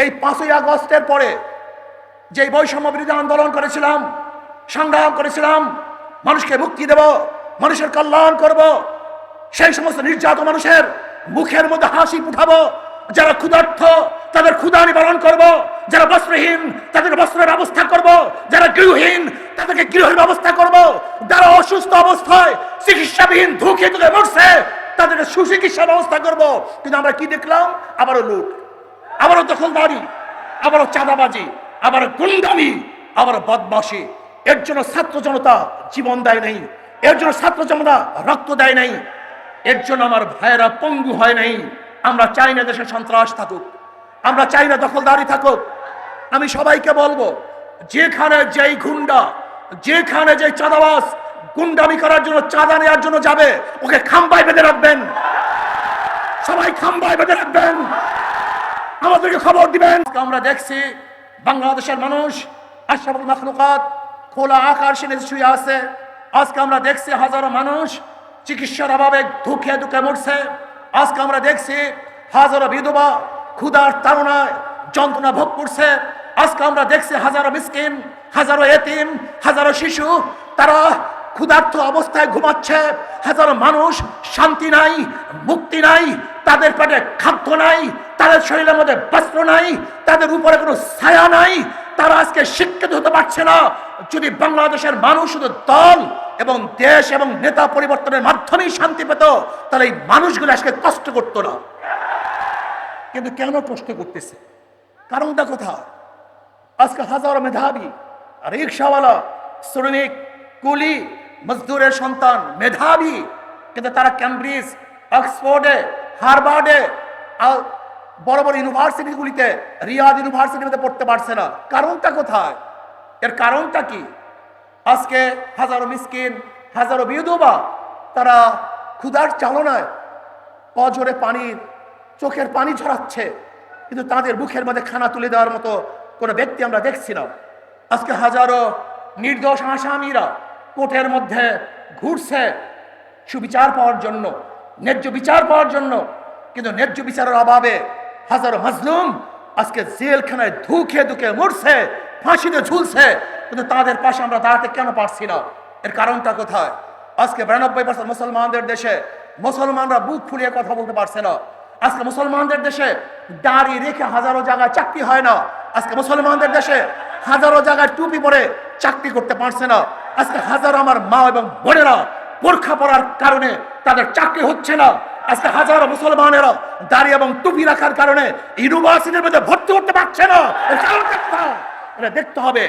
এই পাঁচই আগস্টের পরে যে বৈষম্য বিরোধী আন্দোলন করেছিলাম, সংগ্রাম করেছিলাম, মানুষকে মুক্তি দেব, মানুষের কল্যাণ করব, সেই সমস্ত নির্যাত মানুষের মুখের মধ্যে হাসি উঠাবো যারা ক্ষুধার্থ তাদের ক্ষুধা নিবারণ করব, যারা বস্ত্রহীন তাদের বস্ত্রের ব্যবস্থা করব, যারা গৃহহীন তাদেরকে গৃহের ব্যবস্থা করব, যারা অসুস্থ অবস্থায় চিকিৎসাবিহীন ধুকে ধুকে মরছে, তাদেরকে সুচিকিৎসার ব্যবস্থা করব। কিন্তু আমরা কি দেখলাম? আবারও লুট। আবারও দখলদারি, আবারও চাঁদাবাজি, আবার গুন্ডামি, আবার বদমাসি এর জন্য ছাত্র জনতা জীবন দেয় নাই। এর জন্য ছাত্র জনতা রক্ত দেয় নাই। এর জন্য আমার ভাইয়েরা পঙ্গু হয় নাই। আমরা চাই না দেশে সন্ত্রাস থাকুক। আমরা চাই না দখলদারি থাকুক। আমি সবাইকে বলব, যেখানে যেই গুন্ডা, যেখানে যেই চাঁদাবাস গুন্ডামি করার জন্য, চাঁদা নেওয়ার জন্য যাবে, ওকে খাম্বায় বেঁধে রাখবেন। সবাই খাম্বায় বেঁধে রাখবেন। আমাদেরকে খবর দিবেন। আমরা দেখছি বাংলাদেশের মানুষ, আশরাফুল মাখলুকাত খোলা নিচে শুয়ে আছে। আজকে আমরা দেখছি হাজারো মানুষ চিকিৎসার অভাবে ধুকে ধুকে মরছে। আজকে আমরা দেখছি হাজারো বিধবা ক্ষুধার তাড়নায় যন্ত্রণা ভোগ করছে। আজকে আমরা দেখছি হাজারো মিসকিন, হাজারো এতিম, হাজারো শিশু, তারা ক্ষুধার্ত অবস্থায় ঘুমাচ্ছে। হাজারো মানুষ শান্তি নাই, মুক্তি নাই, তাদের পেটে খাদ্য নাই তাদের শরীরের মধ্যে বস্ত্র নাই, তাদের উপরে কোনো ছায়া নাই, তারা আজকে শিক্ষিত হতে পারছে না। যদি বাংলাদেশের মানুষ শুধু দল এবং দেশ এবং নেতা পরিবর্তনের মাধ্যমেই শান্তি পেত, তাহলে এই মানুষগুলো আজকে কষ্ট করতো না। কিন্তু কেন কষ্ট করতেছে? কারণটা কোথায়? আজকে হাজারো মেধাবী, রিক্সাওয়ালা, শ্রমিক, কুলি, মজদুরের সন্তান, মেধাবী, কিন্তু তারা ক্যামব্রিজ, অক্সফোর্ডে হারবার্ডে বড় বড় ইউনিভার্সিটিগুলিতে, রিয়াদ ইউনিভার্সিটিতে পড়তে পারছে না। কারণটা কোথায়? এর কারণটা কি? আজকে হাজারো মিসকিন, হাজারো বিধবা, তারা ক্ষুধার চালনায় অজরে পানির চোখের পানি ঝরাচ্ছে কিন্তু তাদের মুখের মধ্যে খানা তুলে দেওয়ার মতো কোনো ব্যক্তি আমরা দেখছি না। আজকে হাজারো নির্দোষ আসামিরা কোর্টের মধ্যে ঘুরছে সুবিচার পাওয়ার জন্য, ন্যায্য বিচার পাওয়ার জন্য। কিন্তু ন্যায্য বিচারের অভাবে হাজারো মাজলুম আজকে জেলখানায় ধুকে ধুকে মরছে, ফাঁসিতে ঝুলছে, কিন্তু তাদের পাশে আমরা দাঁড়াতে কেন পারছি না? এর কারণটা কোথায়? আজকে বিরানব্বই পার্সেন্ট মুসলমানদের দেশে মুসলমানরা বুক ফুলিয়ে কথা বলতে পারছে না। আজকে মুসলমানদের দেশে দাড়ি রেখে হাজারো জায়গায় চাকরি হয় না। আজকে মুসলমানদের দেশে হাজারো জায়গায় টুপি পরে চাকরি করতে পারছে না। আজকে হাজারো আমার মা এবং বোনেরা বোরখা পরার কারণে তাদের চাকরি হচ্ছে না। আজকে হাজারো মুসলমানেরা দাড়ি এবং টুপি রাখার কারণে ইউনিভার্সিটির মধ্যে ভর্তি করতে পারছে না? এটা দেখতে হবে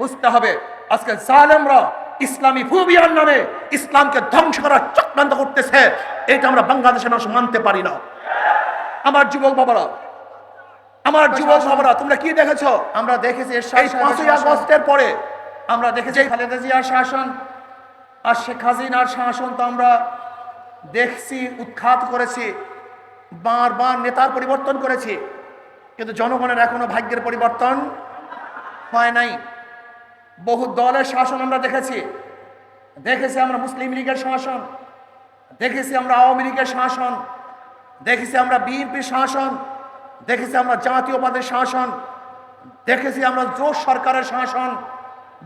বুঝতে হবে। আজকে জালেমরা ইসলামী ফুবিয়ার নামে ইসলামকে ধ্বংস করার চক্রান্ত করতেছে। এটা আমরা বাংলাদেশের মানুষ মানতে পারি না। আমার যুবক বাবারা আমার যুবক বাবারা তোমরা কি দেখেছ? আমরা দেখেছি এই পাঁচই আগস্টের পরে আমরা দেখেছি খালেদা জিয়ার শাসন আর শেখ হাসিনার শাসন তো আমরা দেখছি, উৎখাত করেছি, বারবার নেতার পরিবর্তন করেছি, কিন্তু জনগণের এখনও ভাগ্যের পরিবর্তন হয় নাই। বহু দলের শাসন আমরা দেখেছি। দেখেছি আমরা মুসলিম লীগের শাসন, দেখেছি আমরা আওয়ামী লীগের শাসন, দেখেছি আমরা বিএনপির শাসন, দেখেছি আমরা জাতীয়বাদের শাসন, দেখেছি আমরা জোট সরকারের শাসন।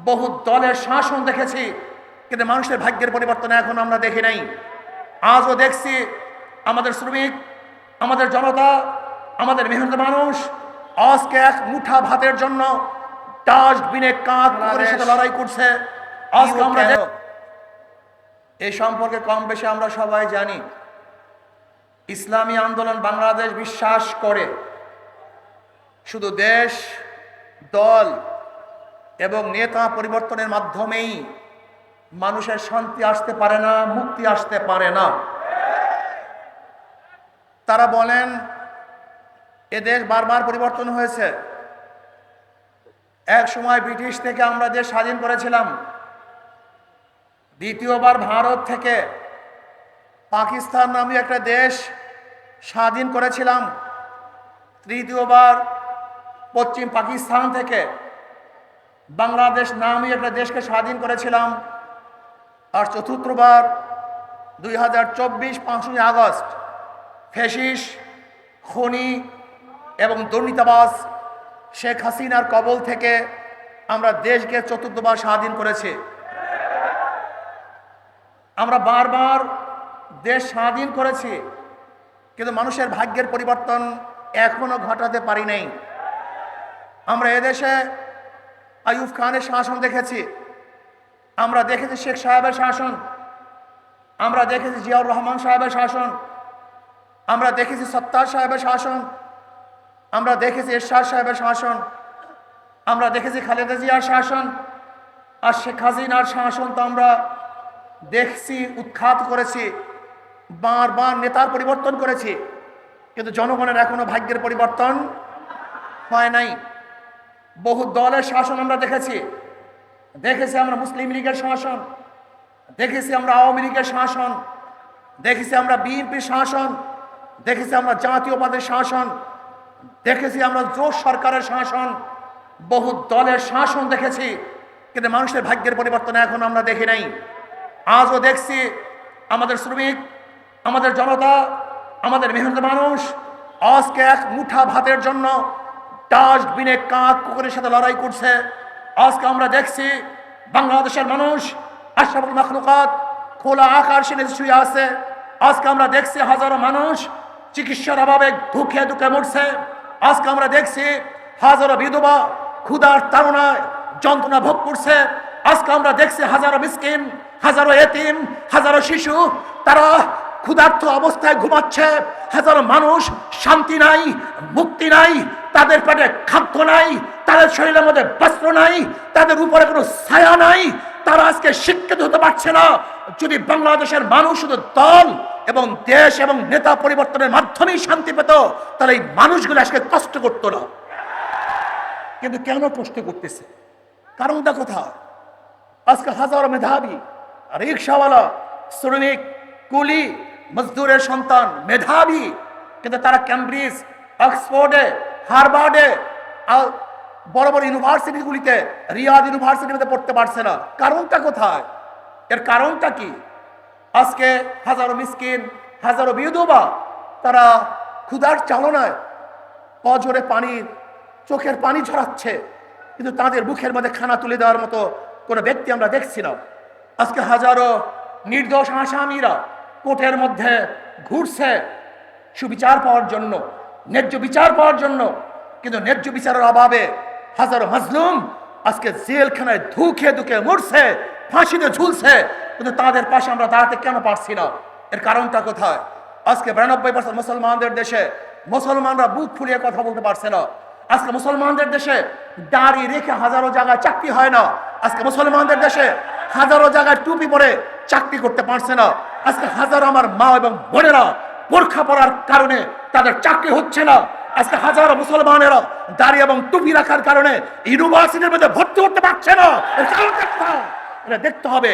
বহু দলের শাসন দেখেছি, কিন্তু মানুষের ভাগ্যের পরিবর্তন এখন আমরা দেখি নাই। আজও দেখছি আমাদের শ্রমিক আমাদের জনতা আমাদের মেহনত মানুষ আজকে এক মুঠা ভাতের জন্য ডাস্টবিনে কাঁধ করে সাথে লড়াই করছে। আজকে আমরা এই সম্পর্কে কম বেশি আমরা সবাই জানি। ইসলামী আন্দোলন বাংলাদেশ বিশ্বাস করে। শুধু দেশ দল এবং নেতা পরিবর্তনের মাধ্যমেই মানুষের শান্তি আসতে পারে না, মুক্তি আসতে পারে না। তারা বলেন, এ দেশ বারবার পরিবর্তন হয়েছে। এক সময় ব্রিটিশ থেকে আমরা দেশ স্বাধীন করেছিলাম। দ্বিতীয়বার ভারত থেকে পাকিস্তান নামে একটা দেশ স্বাধীন করেছিলাম। তৃতীয়বার পশ্চিম পাকিস্তান থেকে বাংলাদেশ নামে একটা দেশকে স্বাধীন করেছিলাম। আর চতুর্থবার দুই হাজার চব্বিশ পাঁচই আগস্ট ফেসিস, খনি এবং দুর্নীতিবাস শেখ হাসিনার কবল থেকে আমরা দেশকে চতুর্থবার স্বাধীন করেছি। আমরা বারবার দেশ স্বাধীন করেছি, কিন্তু মানুষের ভাগ্যের পরিবর্তন এখনও ঘটাতে পারি নাই। আমরা এদেশে আইয়ুব খানের শাসন দেখেছি। আমরা দেখেছি শেখ সাহেবের শাসন, আমরা দেখেছি জিয়াউর রহমান সাহেবের শাসন, আমরা দেখেছি সত্তার সাহেবের শাসন, আমরা দেখেছি এরশাদ সাহেবের শাসন, আমরা দেখেছি খালেদা জিয়ার শাসন আর শেখ হাসিনার শাসন তো আমরা দেখছি, উৎখাত করেছি, বারবার নেতার পরিবর্তন করেছি, কিন্তু জনগণের এখনও ভাগ্যের পরিবর্তন হয় নাই। বহু দলের শাসন আমরা দেখেছি। দেখেছি আমরা মুসলিম লীগের শাসন, দেখেছি আমরা আওয়ামী লীগের শাসন, দেখেছি আমরা বিএনপির শাসন, দেখেছি আমরা জাতীয়বাদের শাসন, দেখেছি আমরা জোর সরকারের শাসন, বহু দলের শাসন দেখেছি, কিন্তু মানুষের ভাগ্যের পরিবর্তন এখন আমরা দেখি নাই। আজও দেখছি আমাদের শ্রমিক, আমাদের জনতা, আমাদের মেহনত মানুষ, আজকে এক মুঠা ভাতের জন্য ডাস্টবিনে কাক কুকুরের সাথে লড়াই করছে। আজকে আমরা দেখছি বাংলাদেশের মানুষ আশরাফুল মাখলুকাত খোলা নিচে শুয়ে আছে। আজকে আমরা দেখছি হাজারো মানুষ চিকিৎসার অভাবে ধুকে ধুকে মরছে। আজকে আমরা দেখছি হাজারো বিধবা ক্ষুধার তাড়নায় যন্ত্রণা ভোগ করছে। আজকে আমরা দেখছি হাজারো মিসকিন, হাজারো এতিম, হাজারো শিশু, তারা ক্ষুধার্ত অবস্থায় ঘুমাচ্ছে। হাজারো মানুষ শান্তি নাই, মুক্তি নাই তাদের পেটে খাদ্য নাই, তাদের শরীরের মধ্যে বস্ত্র নাই, তাদের উপরে কোনো ছায়া নাই, তারা আজকে শিক্ষিত হতে পারছে না। যদি বাংলাদেশের মানুষ শুধু দল এবং দেশ এবং নেতা পরিবর্তনের মাধ্যমেই শান্তি পেত, তাহলে এই মানুষগুলো আজকে কষ্ট করতো না। কিন্তু কেন কষ্ট করতেছে? কারণটা কোথায়? আজকে হাজারো মেধাবী, রিক্সাওয়ালা, শ্রমিক, কুলি, মজদুরের সন্তান, মেধাবী, কিন্তু তারা ক্যামব্রিজ অক্সফোর্ডে হারবার্ডে বড় বড় ইউনিভার্সিটিগুলিতে, রিয়াদ ইউনিভার্সিটিতে পড়তে পারছে না। কারণটা কোথায়? এর কারণটা কি? আজকে হাজারো মিসকিন, হাজারো বিধবা, তারা ক্ষুধার চালনায় অজরে পানির চোখের পানি ঝরাচ্ছে কিন্তু তাদের মুখের মধ্যে খানা তুলে দেওয়ার মতো কোনো ব্যক্তি আমরা দেখছি না। আজকে হাজারো নির্দোষ আসামিরা কোর্টের মধ্যে ঘুরছে সুবিচার পাওয়ার জন্য। ন্যায্য বিচার পাওয়ার জন্য। কিন্তু ন্যায্য বিচারের অভাবে হাজারো মাজলুম আজকে জেলখানায় ধুকে ধুকে মরছে, ফাঁসিতে ঝুলছে। কিন্তু তাদের পাশে আমরা দাঁড়াতে কেন পারছি না? এর কারণটা কোথায়? আজকে বিরানব্বই পার্সেন্ট মুসলমানদের দেশে মুসলমানরা বুক ফুলিয়ে কথা বলতে পারছে না। আজকে মুসলমানদের দেশে দাড়ি রেখে হাজারো জায়গায় চাকরি হয় না। আজকে মুসলমানদের দেশে হাজারো জায়গায় টুপি পরে চাকরি করতে পারছে না। আজকে হাজারো আমার মা এবং বোনেরা বোরখা পরার কারণে তাদের চাকরি হচ্ছে না। আজকে হাজারো মুসলমানেরা দাড়ি এবং টুপি রাখার কারণে ইউনিভার্সিটির মধ্যে ভর্তি করতে পারছে না? এটা দেখতে হবে,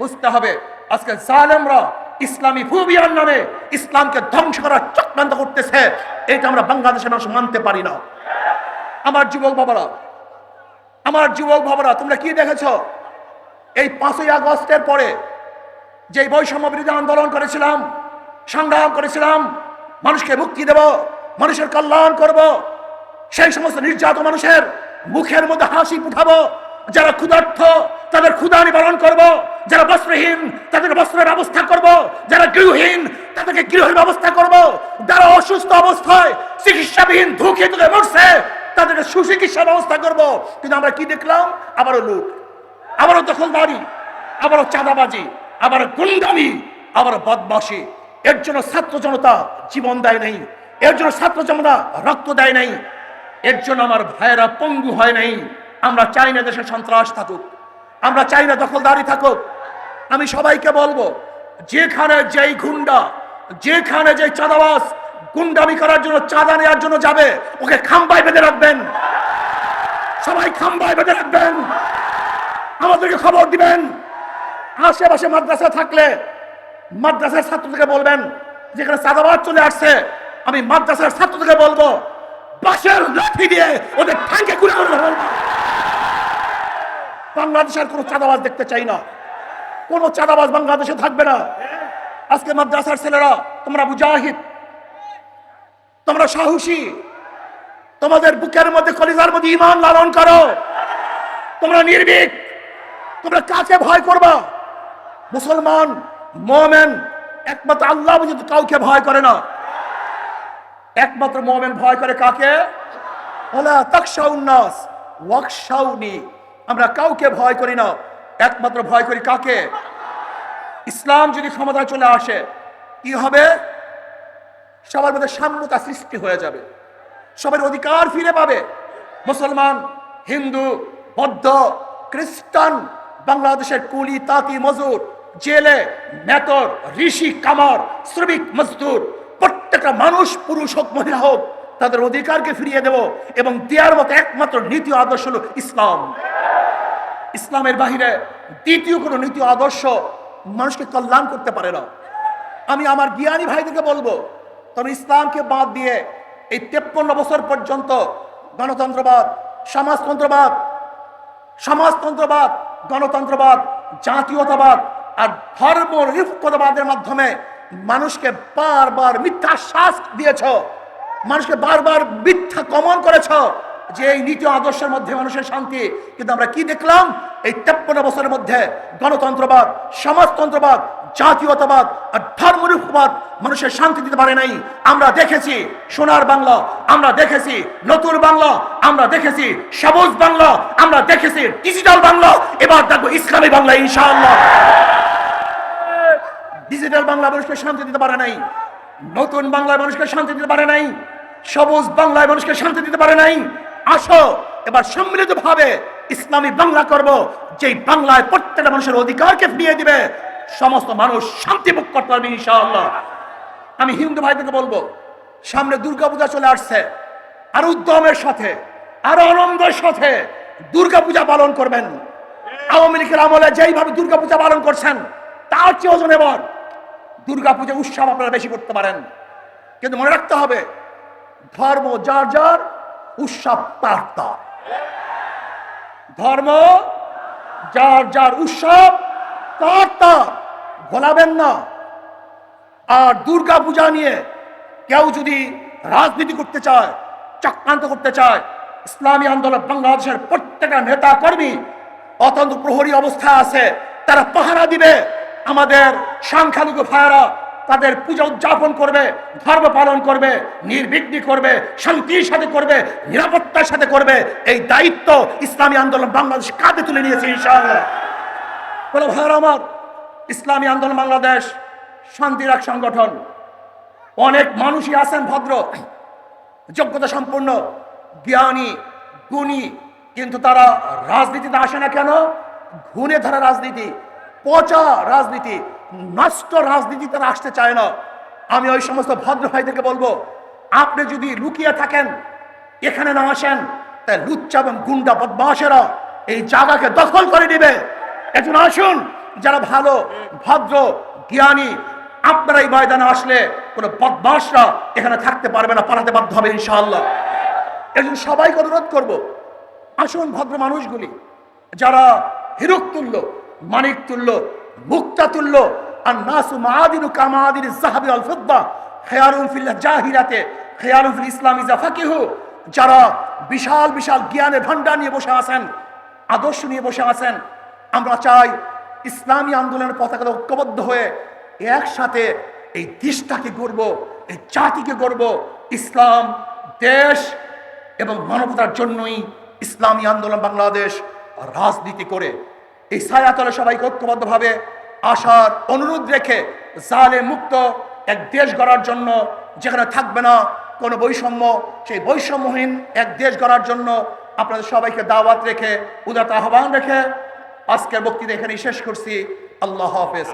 বুঝতে হবে। আজকে জালেমরা ইসলামী ফুবিয়ার নামে ইসলামকে ধ্বংস করার চক্রান্ত করতেছে। এটা আমরা বাংলাদেশের মানুষ মানতে পারি না। আমার যুবক বাবারা, আমার যুবক বাবারা, তোমরা কি দেখেছ? এই পাঁচই আগস্টের পরে যে বৈষম্য বিরোধী আন্দোলন করেছিলাম সংগ্রাম করেছিলাম, মানুষকে মুক্তি দেব, মানুষের কল্যাণ করব, সেই সমস্ত নির্যাত মানুষের মুখের মধ্যে হাসি ফুটাবো, যারা ক্ষুধার্থ তাদের ক্ষুধা নিবারণ করব, যারা বস্ত্রহীন তাদের বস্ত্রের ব্যবস্থা করব, যারা গৃহহীন তাদেরকে গৃহের ব্যবস্থা করব, যারা অসুস্থ অবস্থায় চিকিৎসাবিহীন ধুকে ধুকে মরছে, তাদেরকে সুচিকিৎসার ব্যবস্থা করব। কিন্তু আমরা কি দেখলাম? আবারও লুট, আবারও দখলদারি আবারও চাঁদাবাজি আবার গুন্ডামি আবার বদমাসি এর জন্য ছাত্র জনতা জীবন দেয় নাই। এর জন্য ছাত্র জনতা রক্ত দেয় নাই। এর জন্য আমার ভাইয়েরা পঙ্গু হয় নাই। আমরা চাই না দেশে সন্ত্রাস থাকুক। আমরা চাই না দখলদারি থাকুক। আমি সবাইকে বলব, যেখানে যেই গুন্ডা, যেখানে যে চাঁদাবাস গুন্ডামি করার জন্য, চাঁদা নেওয়ার জন্য যাবে, ওকে খাম্বায় বেঁধে রাখবেন। সবাই খাম্বায় বেঁধে রাখবেন। আমাদেরকে খবর দিবেন। আশেপাশে মাদ্রাসা থাকলে মাদ্রাসার ছাত্রদেরকে বলবেন, যেখানে চাঁদাবাদ চলে আসছে, আমি মাদ্রাসার ছাত্রদেরকে বলব বাসের লাঠি দিয়ে ওদের ঠ্যাঙ্কে ঘুরে বলব বাংলাদেশের কোনো চাঁদাবাজ দেখতে চাই না। কোনো চাঁদাবাজ বাংলাদেশে থাকবে না। আজকে মাদ্রাসার ছেলেরা, তোমরা মুজাহিদ, তোমরা সাহসী, তোমাদের বুকের মধ্যে কলিজার মধ্যে ইমান লালন করো। তোমরা নির্ভীক, তোমরা কাকে ভয় করবা? মুসলমান মোমেন একমাত্র আল্লাহ বুঝে কাউকে ভয় করে না। একমাত্র মোমেন ভয় করে কাকে? আমরা কাউকে ভয় করি না। একমাত্র ভয় করি কাকে? ইসলাম যদি ক্ষমতায় চলে আসে, কি হবে? সবার মধ্যে সাম্যতা সৃষ্টি হয়ে যাবে। সবার অধিকার ফিরে পাবে। মুসলমান, হিন্দু, বৌদ্ধ, খ্রিস্টান, বাংলাদেশের কুলি, তাঁতি, মজুর জেলে মেতর, ঋষি কামার, শ্রমিক, মজদুর, প্রত্যেকটা মানুষ, পুরুষ হোক, মহিলা হোক, তাদের অধিকারকে ফিরিয়ে দেব এবং দেওয়ার মতো একমাত্র নীতি আদর্শ হলো ইসলাম। ইসলামের বাহিরে দ্বিতীয় কোনো নীতি আদর্শ মানুষকে কল্যাণ করতে পারে না। আমি আমার জ্ঞানী ভাইদেরকে বলব, তবে ইসলামকে বাদ দিয়ে এই তেপ্পন্ন বছর পর্যন্ত গণতন্ত্রবাদ, সমাজতন্ত্রবাদ সমাজতন্ত্রবাদ, গণতন্ত্রবাদ, জাতীয়তাবাদ আর ধর্ম নিরপেক্ষতাবাদের মাধ্যমে মানুষকে বারবার মিথ্যা শ্বাস দিয়েছ, মানুষকে বারবার মিথ্যা কমন করেছ যে এই নীতি আদর্শের মধ্যে মানুষের শান্তি। কিন্তু আমরা কি দেখলাম? এই তেপ্পন্ন বছরের মধ্যে গণতন্ত্রবাদ, সমাজতন্ত্রবাদ, জাতীয়তাবাদ আর ধর্মনিরপবাদ মানুষের শান্তি দিতে পারে নাই। আমরা দেখেছি সোনার বাংলা, আমরা দেখেছি নতুন বাংলা, আমরা দেখেছি সবুজ বাংলা, আমরা দেখেছি ডিজিটাল বাংলা। এবার দেখব ইসলামী বাংলা, ইনশাআল্লাহ। ডিজিটাল বাংলা মানুষকে শান্তি দিতে পারে নাই। নতুন বাংলায় মানুষকে শান্তি দিতে পারে নাই। সবুজ বাংলায় মানুষকে শান্তি দিতে পারে নাই। আসো, এবার সম্মিলিত ভাবে ইসলামী বাংলা করব, যেই বাংলায় প্রত্যেকটা মানুষের অধিকারকে ফিরিয়ে দিবে। সমস্ত মানুষ শান্তি ভোগ করতে পারবে ইনশাআল্লাহ। আমি হিন্দু ভাইদেরকে বলব, সামনে দুর্গাপূজা চলে আসছে। আর উদ্যমের সাথে, আরও আনন্দের সাথে দুর্গাপূজা পালন করবেন। আওয়ামী লীগের আমলে যেইভাবে দুর্গাপূজা পালন করছেন, তার চেয়ে ওজন এবার দুর্গাপূজা উৎসব আপনারা বেশি করতে পারেন। কিন্তু মনে রাখতে হবে, ধর্ম যার যার, উৎসব তার তার। ধর্ম যার যার, উৎসব তার তার, ভোলাবেন না। আর দুর্গা পূজা নিয়ে কেউ যদি রাজনীতি করতে চায়, চক্রান্ত করতে চায়, ইসলামী আন্দোলন বাংলাদেশের প্রত্যেকটা নেতা কর্মী অত্যন্ত প্রহরী অবস্থায় আছে, তারা পাহারা দিবে। আমাদের সংখ্যালঘু ভাইয়েরা তাদের পূজা উদযাপন করবে, ধর্ম পালন করবে, নির্বিঘ্নি করবে, শান্তির সাথে করবে, নিরাপত্তার সাথে করবে। এই দায়িত্ব ইসলামী আন্দোলন বাংলাদেশ কাঁধে তুলে নিয়েছে, ইনশাআল্লাহ। আমার, ইসলামী আন্দোলন বাংলাদেশ শান্তির এক সংগঠন। অনেক মানুষই আছেন ভদ্র, যোগ্যতা সম্পন্ন, জ্ঞানী, গুণী, কিন্তু তারা রাজনীতিতে আসে না কেন? ঘুণে ধরা রাজনীতি। পচা রাজনীতি, নষ্ট রাজনীতি তারা আসতে চায় না। আমি ওই সমস্ত ভদ্র ভাইদেরকে বলব, আপনি যদি লুকিয়ে থাকেন, এখানে না আসেন তাই লুচ্চা এবং গুন্ডা বদমাসেরা এই জায়গাকে দখল করে নেবে। একজন আসুন, যারা ভালো, ভদ্র, জ্ঞানী, আপনারা এই ময়দানে আসলে কোনো বদমাসরা এখানে থাকতে পারবে না, পালাতে বাধ্য হবে ইনশাআল্লাহ। এজন্য সবাইকে অনুরোধ করব, আসুন ভদ্র মানুষগুলি, যারা হিরুক তুল্য মানিক তুল্য, মুক্তা তুল্য আর নাসু মাদিনু কামাদিন জাহাবি আল ফিদ্দা খেয়ারুল ফিল্লাহ জাহিরাতে খেয়ারুল ফিল ইসলামি জাফাকিহু, যারা বিশাল বিশাল জ্ঞানের ভান্ডার নিয়ে বসে আছেন, আদর্শ নিয়ে বসে আছেন, আমরা চাই ইসলামী আন্দোলনের পতাকা ঐক্যবদ্ধ হয়ে একসাথে এই দেশটাকে গড়ব, এই জাতিকে গড়ব, ইসলাম, দেশ এবং মানবতার জন্যই ইসলামী আন্দোলন বাংলাদেশ রাজনীতি করে এই ছায়াতলে সবাইকে ঐক্যবদ্ধভাবে আসার অনুরোধ রেখে জালে মুক্ত এক দেশ গড়ার জন্য যেখানে থাকবে না কোনো বৈষম্য, সেই বৈষম্যহীন এক দেশ গড়ার জন্য আপনাদের সবাইকে দাওয়াত রেখে উদারতা আহ্বান রেখে আজকের বক্তৃতা এখানেই শেষ করছি। আল্লাহ হাফেজ।